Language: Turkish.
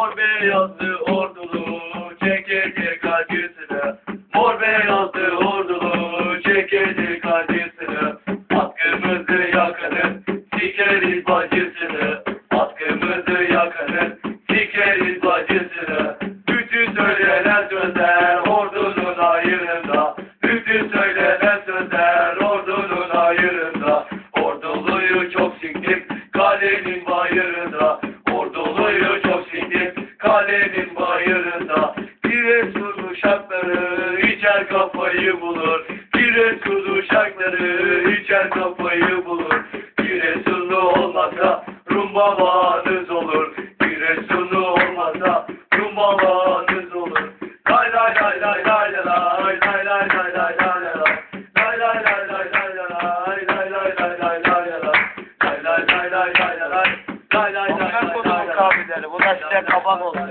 Mor beyazlı ordulu çekecek acısını Mor beyazlı ordulu çekecek acısını Hakkımızı yakarız sikeriz bacısını. Hakkımızı yakarız sikeriz bacısını. Bütün söylenen sözler ordunun ayrında Bütün söylenen sözler ordunun ayrında Orduluyu çok siktim kalenin bayırında kalenin bayırında Giresun uşakları içer kafayı bulur Giresun uşakları içer kafayı bulur Giresunlu olmasa Rum babanız olur Giresunlu olmasa Rum babanız olur Lay lay lay lay lay lay lay lay lay lay lay lay lay Lay lay Hayır hayır hayır. Bunlar konunun kahveleri. Bunlar size kaban olsun.